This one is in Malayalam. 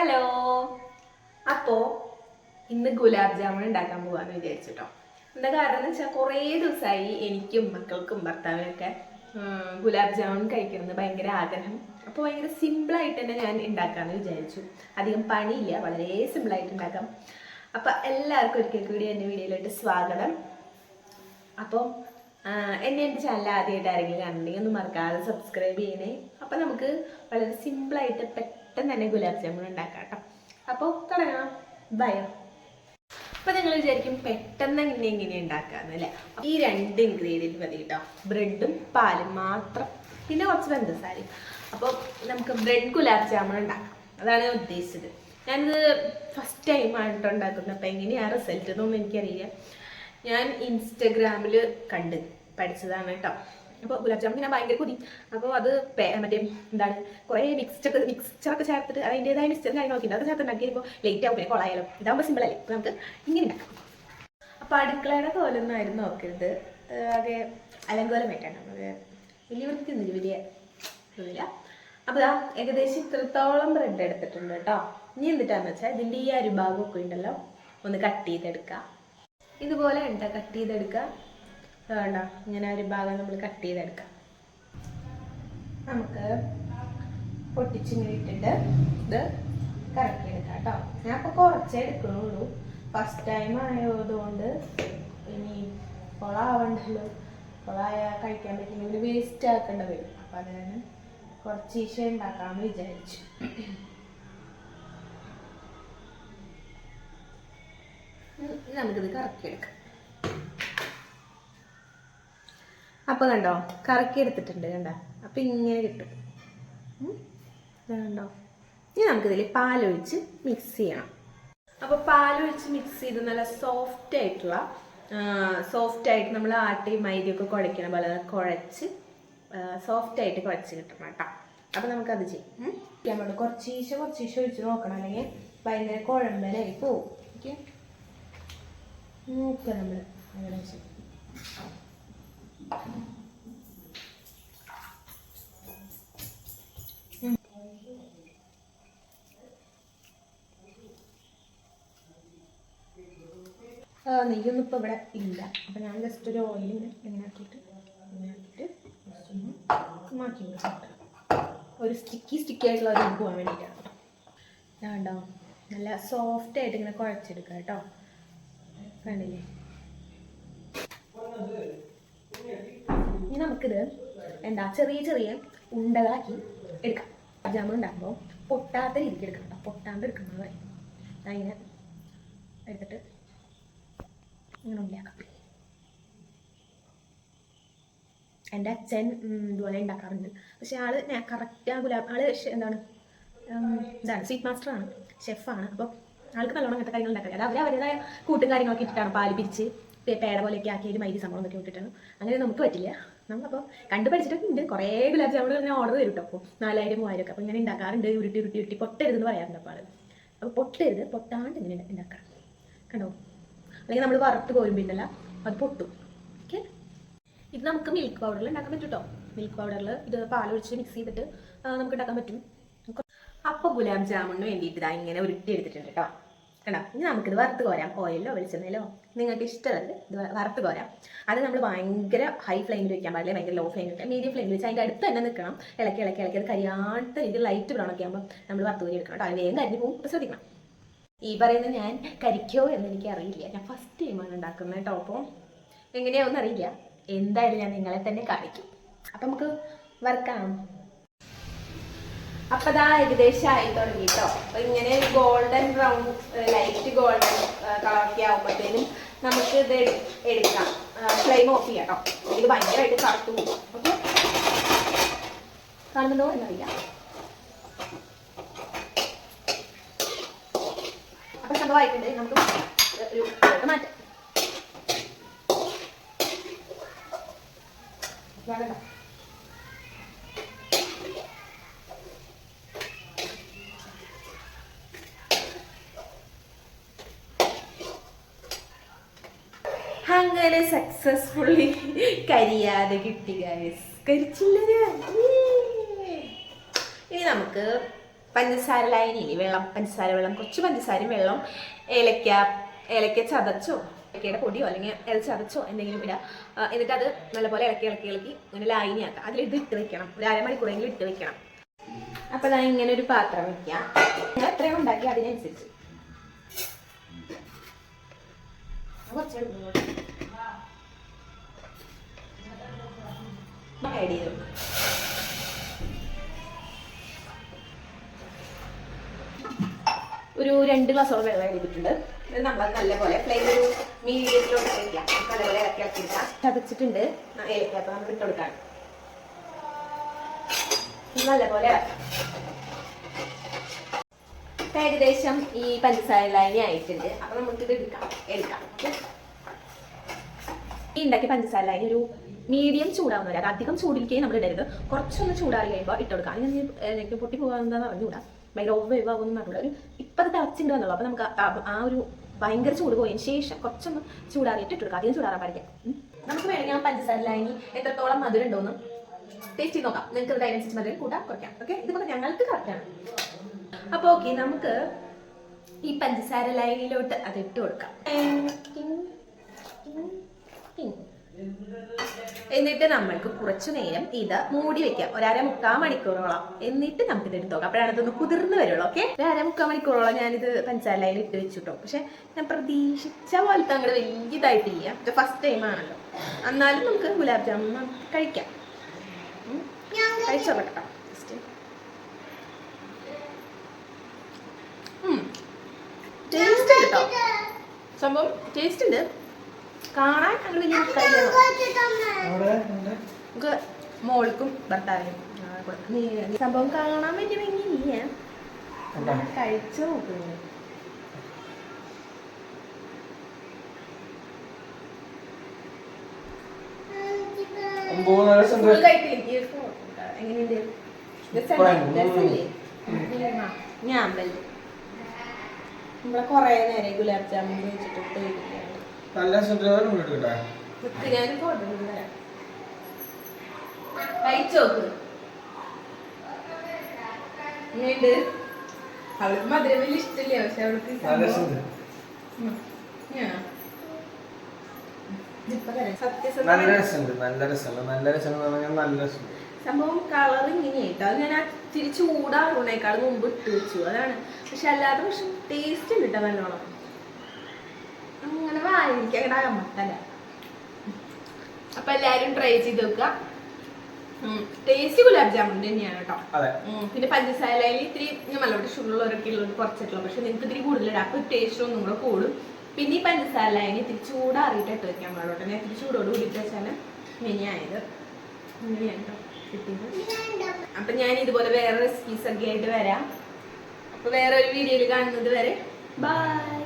ഹലോ. അപ്പോ ഇന്ന് ഗുലാബ് ജാമുൻ ഉണ്ടാക്കാൻ പോവാന്ന് വിചാരിച്ചു കേട്ടോ എന്താ കാരണം വെച്ചാൽ കുറേ ദിവസമായി എനിക്കും മക്കൾക്കും ഭർത്താവിനൊക്കെ ഗുലാബ് ജാമുൻ കഴിക്കുന്നത് ഭയങ്കര ആഗ്രഹം. അപ്പോൾ ഭയങ്കര സിമ്പിളായിട്ട് തന്നെ ഞാൻ ഉണ്ടാക്കാമെന്ന് വിചാരിച്ചു. അധികം പണിയില്ല വളരെ സിമ്പിളായിട്ട് ഉണ്ടാക്കാം. അപ്പോൾ എല്ലാവർക്കും ഒരിക്കൽ കൂടി എന്റെ വീഡിയോയിലോട്ട് സ്വാഗതം. അപ്പോൾ എന്നെ എന്റെ ചാനൽ ആദ്യമായിട്ട് ആരെങ്കിലും കണ്ടെങ്കിൽ ഒന്ന് മറക്കാതെ സബ്സ്ക്രൈബ് ചെയ്യണേ. അപ്പോൾ നമുക്ക് വളരെ സിമ്പിളായിട്ട് പെട്ടെന്ന് തന്നെ ഗുലാബ് ജാമുൻ ഉണ്ടാക്കാം കേട്ടോ. അപ്പോൾ തുടങ്ങാം ബയോ അപ്പം നിങ്ങൾ വിചാരിക്കും പെട്ടെന്ന് എങ്ങനെ എങ്ങനെ ഉണ്ടാക്കാന്ന് അല്ലേ? ഈ രണ്ട് ഇൻഗ്രീഡിയന്റ് മതി കേട്ടോ. ബ്രെഡും പാലും മാത്രം. പിന്നെ കുറച്ച് പഞ്ചസാരയും. അപ്പോൾ നമുക്ക് ബ്രെഡ് ഗുലാബ് ജാമുൻ ഉണ്ടാക്കാം. അതാണ് ഞാൻ ഉദ്ദേശിച്ചത്. ഞാനിത് ഫസ്റ്റ് ടൈം ആയിട്ട് ഉണ്ടാക്കുന്നത്. അപ്പൊ എങ്ങനെയാണ് റിസൾട്ട് എന്നൊന്നും എനിക്കറിയില്ല. ഞാൻ ഇൻസ്റ്റഗ്രാമിൽ കണ്ട് പഠിച്ചതാണ് കേട്ടോ അപ്പോൾ ഗുലാബ് ജാമുൻ ഞാൻ ഭയങ്കര കൊതി. അപ്പോൾ അത് മറ്റേ എന്താണ് കുറേ മിക്സ്ഡൊക്കെ മിക്സ്ചറൊക്കെ ചേർത്തിട്ട് അതിന്റെതായ മിക്സ്ചർ കാര്യങ്ങളൊക്കെ ഉണ്ട്. അത് ചേർത്ത് ഉണ്ടാക്കിയപ്പോൾ ലേറ്റ് ആവും. പിന്നെ കൊളായാലും ഇതാകുമ്പോൾ സിമ്പിൾ അല്ലേ? അപ്പോൾ നമുക്ക് ഇങ്ങനെ ഉണ്ടാക്കാം. അപ്പോൾ അടുക്കളയുടെ കോലൊന്നും ആയിരുന്നു നോക്കരുത് അതെ അലങ്കോലം അലങ്കോലമായിട്ടാണ് നമുക്ക് വലിയ വൃത്തിയൊന്നുമില്ല വലിയ അപ്പൊ അപ്പോൾ ഇതാ ഏകദേശം ഇത്രത്തോളം ബ്രെഡ് എടുത്തിട്ടുണ്ട് കേട്ടോ. ഇനി എന്തിട്ടാന്ന് വെച്ചാൽ ഇതിന്റെ ഈ അരുഭാഗമൊക്കെ ഉണ്ടല്ലോ ഒന്ന് കട്ട് ചെയ്തെടുക്കാം. ഇതുപോലെ ഉണ്ട് കട്ട് ചെയ്തെടുക്കുക വേണ്ട. ഇങ്ങനെ ഒരു ഭാഗം നമ്മൾ കട്ട് ചെയ്തെടുക്കാം. നമുക്ക് പൊട്ടിച്ചിങ്ങനെ ഇട്ടിട്ട് ഇത് കറക്കിയെടുക്കാം കേട്ടോ. ഞാൻ ഇപ്പൊ കുറച്ചേ എടുക്കണുള്ളൂ ഫസ്റ്റ് ടൈം ആയതുകൊണ്ട് ഇനി കൊളാവണ്ടല്ലോ. കൊളായ കഴിക്കാൻ പറ്റില്ലെങ്കിൽ വേസ്റ്റ് ആക്കേണ്ട വരും. അപ്പൊ അതിന് കുറച്ച് ഈശ ഉണ്ടാക്കാമെന്ന് വിചാരിച്ചു. നമുക്കിത് കറക്കിയെടുക്കാം അപ്പോൾ കണ്ടോ? കറക്കി എടുത്തിട്ടുണ്ട് കണ്ടോ? അപ്പോൾ ഇങ്ങനെ കിട്ടും. കണ്ടോ? ഇനി നമുക്കിതിൽ പാലൊഴിച്ച് മിക്സ് ചെയ്യണം. അപ്പോൾ പാലൊഴിച്ച് മിക്സ് ചെയ്ത് നല്ല സോഫ്റ്റ് ആയിട്ടുള്ള സോഫ്റ്റ് ആയിട്ട് നമ്മൾ ആട്ടി മൈദയൊക്കെ കുഴയ്ക്കണ പോലെ കുഴച്ച് സോഫ്റ്റ് ആയിട്ട് കുഴച്ച് കിട്ടണം കേട്ടോ. അപ്പോൾ നമുക്കത് ചെയ്യും. നമ്മൾ കുറച്ചീശ കുറച്ചീശ ഒഴിച്ച് നോക്കണം. അല്ലെങ്കിൽ ഭയങ്കര കുഴമ്പലായി പോവും. നോക്കുക നമ്മൾ ആ, നെയ്യൊന്നും ഇപ്പോൾ ഇവിടെ ഇല്ല. അപ്പം ഞാൻ ജസ്റ്റ് ഒരു ഓയിൽ ഇങ്ങനെ ആക്കിയിട്ട് ഇങ്ങനെ ആക്കിയിട്ട് just ഒന്ന് മാറ്റി വെച്ചിട്ട് ഒരു സ്റ്റിക്കി സ്റ്റിക്കി ആയിട്ടുള്ള ഒരു പോകാൻ വേണ്ടിയിട്ടാണ്. കണ്ടോ നല്ല സോഫ്റ്റ് ആയിട്ട് ഇങ്ങനെ കുഴച്ചെടുക്കുക കേട്ടോ. കണ്ടില്ലേ? ഇനി നമുക്കിത് എന്താ ചെറിയ ചെറിയ ഉണ്ടകളാക്കി എടുക്കാം. ജാമുൻ ഉണ്ടാക്കുമ്പോൾ പൊട്ടാത്ത രീതിക്ക് എടുക്കണം പൊട്ടാണ്ട് എടുക്കുന്നത് ഇങ്ങനെ എടുത്തിട്ട് ഇങ്ങനെ ഉണ്ടാക്കാം എന്റെ അച്ഛൻ ഇതുപോലെ ഉണ്ടാക്കാറുണ്ട്. പക്ഷെ ആൾ കറക്റ്റ് ആ ഗുലാബ് ആൾ എന്താണ് എന്താണ് സ്വീറ്റ് മാസ്റ്റർ ആണ് ഷെഫാണ് അപ്പോൾ ആൾക്ക് നല്ലോണം അങ്ങനത്തെ കാര്യങ്ങൾ ഉണ്ടാക്കാം അത് അവർ അവരുടേതായ കൂട്ടും കാര്യങ്ങളൊക്കെ ഇട്ടിട്ടാണ് പാൽ പിരിച്ച് പേട പോലെയൊക്കെ ആക്കിയിട്ട് മൈദി സംഭവം ഒക്കെ ഇട്ടിട്ടാണ്. അങ്ങനെ നമുക്ക് പറ്റില്ല. നമ്മളപ്പോൾ കണ്ടു പഠിച്ചിട്ടൊക്കെ കുറേ ഗുലാബ് ജാമുകൾ ഞാൻ ഓർഡർ തരും കേട്ടോ അപ്പോൾ നാലായിരം മൂവായിരം ഒക്കെ അപ്പോൾ ഇങ്ങനെ ഉണ്ടാക്കാറുണ്ട്. ഉരുട്ടി ഉരുട്ടി ഉരുട്ടി പൊട്ടരുതെന്ന് പറയാറുണ്ട് അപ്പോൾ ആൾ. അപ്പോൾ പൊട്ടരുത് പൊട്ടാണ്ട് ഇങ്ങനെ ഉണ്ടാക്കാം കണ്ടോ? അല്ലെങ്കിൽ നമ്മൾ വറുത്ത് കോരുമ്പിണ്ടല്ല അത് പൊട്ടും. ഓക്കെ ഇത് നമുക്ക് മിൽക്ക് പൗഡറിൽ ഉണ്ടാക്കാൻ പറ്റും കേട്ടോ മിൽക്ക് പൗഡറിൽ ഇത് പാലൊഴിച്ച് മിക്സ് ചെയ്തിട്ട് നമുക്ക് ഉണ്ടാക്കാൻ പറ്റും. അപ്പോൾ ഗുലാബ് ജാമുണിന് വേണ്ടിയിട്ട് ഇതാ ഇങ്ങനെ ഉരുട്ടി എടുത്തിട്ടുണ്ട് കേട്ടോ കണ്ടോ? ഇനി നമുക്കിത് വറുത്ത് കോരാം. ഓയിലോ വെളിച്ചെണ്ണയിലോ. നിങ്ങൾക്ക് ഇഷ്ടമുള്ളത് ഇത് വറുത്ത് കോരാം. അത് നമ്മൾ ഭയങ്കര ഹൈ ഫ്ലെയിമിൽ വെക്കാൻ പാടില്ല ഭയങ്കര ലോ ഫ്ലെയിമിൽ വെക്കാം മീഡിയം ഫ്ലെയിമിൽ വെച്ച് അതിന്റെ അടുത്ത് തന്നെ നിൽക്കണം. ഇളക്കി ഇളക്കി ഇളക്കി. അത് കരിയാത്ത രീതിയിൽ ലൈറ്റ് ബ്രൗൺ ഒക്കെ ആകുമ്പോൾ നമ്മൾ വറുത്ത് കോരി എടുക്കണം കേട്ടോ അത് വേഗം കരിഞ്ഞ് പോകും ശ്രദ്ധിക്കണം. ഈ പറയുന്ന ഞാൻ കരിക്കോ എന്ന് എനിക്ക് അറിയില്ല ഞാൻ ഫസ്റ്റ് ടൈമാണ് ഉണ്ടാക്കുന്നത് കേട്ടോ. അപ്പം എങ്ങനെയാവും അറിയില്ല. എന്തായാലും ഞാൻ നിങ്ങളെ തന്നെ കാണിക്കും. അപ്പം നമുക്ക് വർക്കാണ് അപ്പം അതാ ഏകദേശം ആയി തുടങ്ങി കേട്ടോ. അപ്പൊ ഇങ്ങനെ ഗോൾഡൻ ബ്രൗൺ ലൈറ്റ് ഗോൾഡൻ കളറൊക്കെ ആകുമ്പോഴത്തേനും നമുക്ക് ഇത് എടു- എടുക്കാം. ഫ്ലെയിം ഓഫ് ചെയ്യാം കേട്ടോ. ഇത് ഭയങ്കരമായിട്ട് കറുത്തു പോകും. ഓക്കെ? കാണുന്നുണ്ടോ എന്നറിയാം അപ്പൊ വായിക്കണ്ടേ നമുക്ക് ഒരു മാറ്റാം. വേണ്ട. അങ്ങനെ സക്സസ്ഫുള്ളി കരിയാതെ കിട്ടി ഗൈസ് കരിച്ചില്ല. ഇനി നമുക്ക് പഞ്ചസാര ലൈനില്ലേ വെള്ളം പഞ്ചസാര വെള്ളം കുറച്ച് പഞ്ചസാരയും വെള്ളം ഏലക്ക ഏലക്ക ചതച്ചോ? ഏലക്കയുടെ പൊടിയോ അല്ലെങ്കിൽ ഇല ചതച്ചോ എന്തെങ്കിലും ഇടുക എന്നിട്ട് അത് നല്ലപോലെ ഇളക്കി ഇളക്കി ഇളക്കി ഇങ്ങനെ ലൈനിയാക്കാം അതിൽ ഇത് ഇട്ട് വെക്കണം. ഒരു അരമണിക്കൂറെങ്കിലും ഇട്ട് വെക്കണം. അപ്പൊ ഞാൻ ഇങ്ങനെ ഒരു പാത്രം വെക്കാം. എത്രയും ഉണ്ടാക്കി അതിനനുസരിച്ച്. ആഡ് ചെയ്തു ഒരു രണ്ട് ഗ്ലാസോളം വെള്ളം ഇത് നമ്മൾ നല്ലപോലെ പ്ലെയിൻ ഒരു മീഡിയത്തിലോട്ട് വയ്ക്കാം നല്ലപോലെ ഇളക്കി ഇളക്കി എടുക്കാം ചതച്ചിട്ടുണ്ട് ഏലക്കാത്ത നമ്മൾ ഇട്ട് കൊടുക്കാം. നല്ലപോലെ ഇളക്കാം. ഏകദേശം ഈ പഞ്ചസാര ലൈനി ആയിട്ടുണ്ട്. അപ്പൊ നമുക്ക് ഇത് എടുക്കാം. എടുക്കാം. ഈ ഉണ്ടാക്കിയ പഞ്ചസാര ലൈനി ഒരു മീഡിയം ചൂടാവുന്ന വരെ അധികം ചൂടിലേക്ക് നമ്മൾ ഇടരുത്. കുറച്ചൊന്ന് ചൂടാറി കഴിയുമ്പോൾ ഇട്ട് കൊടുക്കാം. അല്ലെങ്കിൽ പൊട്ടി പൊട്ടി പോകാമെന്നാന്ന് പറഞ്ഞുകൂടാ വേവ് ആകുമെന്ന് പറഞ്ഞൂടാ ഒരു ഇപ്പോഴത്തെ അത് തിളച്ചിട്ടുണ്ട് എന്നുള്ളൂ അപ്പോൾ നമുക്ക് ആ- ഒരു ഭയങ്കര ചൂട് പോയതിന് ശേഷം കുറച്ചൊന്ന് ചൂടാറിയിട്ട് ഇട്ടെടുക്കുക അധികം ചൂടാറാൻ പാടില്ല. നമുക്ക് വേണമെങ്കിൽ ആ പഞ്ചസാര ലൈനി എത്രത്തോളം മധുരം ഉണ്ടോന്ന് ടേസ്റ്റ് ചെയ്ത് നോക്കാം. നിങ്ങൾക്ക് അതിനനുസരിച്ച് മധുരം കൂട്ടാം കുറയ്ക്കാം. ഓക്കെ ഇതിപ്പോൾ ഞങ്ങൾക്ക് കറക്റ്റാണ് അപ്പോൾ ഓക്കെ നമുക്ക് ഈ പഞ്ചസാര ലൈനിലോട്ട് അത് ഇട്ട് കൊടുക്കാം. എന്നിട്ട് നമ്മൾക്ക് കുറച്ചു നേരം ഇത് മൂടി വെക്കാം. ഒരര മുക്കാൽ മണിക്കൂറോളം. എന്നിട്ട് നമുക്ക് ഇത് എടുത്തു നോക്കാം. അപ്പോഴാണ് ഇതൊന്ന് കുതിർന്ന് വരുള്ളൂ ഓക്കെ? അര മുക്കാൽ മണിക്കൂറോളം ഞാനിത് പഞ്ചാലയിൽ ഇട്ട് വെച്ചിട്ടോ. പക്ഷെ ഞാൻ പ്രതീക്ഷിച്ച പോലത്തെ അങ്ങോട്ട് വലിയതായിട്ടില്ല ഇത് ഫസ്റ്റ് ടൈം ആണല്ലോ. എന്നാലും നമുക്ക് ഗുലാബ് ജാമുൻ കഴിക്കാം. കഴിച്ചോ കേട്ടോ ടേസ്റ്റ് കേട്ടോ സംഭവം ടേസ്റ്റ് ഉണ്ട്. കാണാൻ. നമുക്ക് മോൾക്കും ഭർത്താവിനും. നീ- സംഭവം കാണാൻ വലിയ ഭംഗിയില്ല. കഴിച്ചോ? നോക്കുന്നു ഞാൻ നമ്മളെ കൊറേ നേരം ഗുലാബ് ജാമുൻ വെച്ചിട്ട് കഴിക്കുകയാണ് നല്ല അവൾക്ക് മധുരം വലിയ ഇഷ്ടമില്ല പക്ഷെ അവൾക്ക് ഈ നല്ല സംഭവം- രസമുണ്ട്. നല്ല രസമുണ്ട്. നല്ല നല്ല രസം. കളർ ഇങ്ങനെയായിട്ട്. അത് ഞാൻ തിരിച്ചു തിരി ചൂടാറുന്നേക്കാൾ മുമ്പ് ഇട്ട് വെച്ചു. അതാണ്. പക്ഷെ അല്ലാതെ പക്ഷെ ടേസ്റ്റ് ഉണ്ട് കേട്ടോ നല്ലോണം. അങ്ങനെ വായിരിക്കാൻ മത്തല അപ്പൊ എല്ലാരും ട്രൈ ചെയ്ത് നോക്കുക. ടേസ്റ്റ് ഗുലാബ് ജാമുൻ തന്നെയാണ് കേട്ടോ. പിന്നെ പഞ്ചസാരയിൽ ഇത്തിരി മലവിടെ ഷുഗർ ഉള്ളവരൊക്കെ ഉള്ളത് കുറച്ചിട്ടുള്ളൂ പക്ഷെ നിങ്ങൾക്ക് ഇത്തിരി കൂടുതലിടാം അപ്പൊ ടേസ്റ്റ് ഒന്നും കൂടെ കൂടും. പിന്നെ ഈ പഞ്ചസാര ലൈന് ഇത്തിരി ചൂടാറിയിട്ട് ഇട്ട് വെക്കാൻ പാടുള്ളൂ ഞാൻ ഇത്തിരി ചൂടോട് കൂടിയിട്ട് വെച്ചാൽ കേട്ടോ കിട്ടിയത്. അപ്പൊ ഞാൻ ഇതുപോലെ വേറെ റെസിപ്പീസ് ഒക്കെ ആയിട്ട് വരാം. അപ്പൊ വേറെ ഒരു വീഡിയോയിൽ കാണുന്നത് വരെ. ബൈ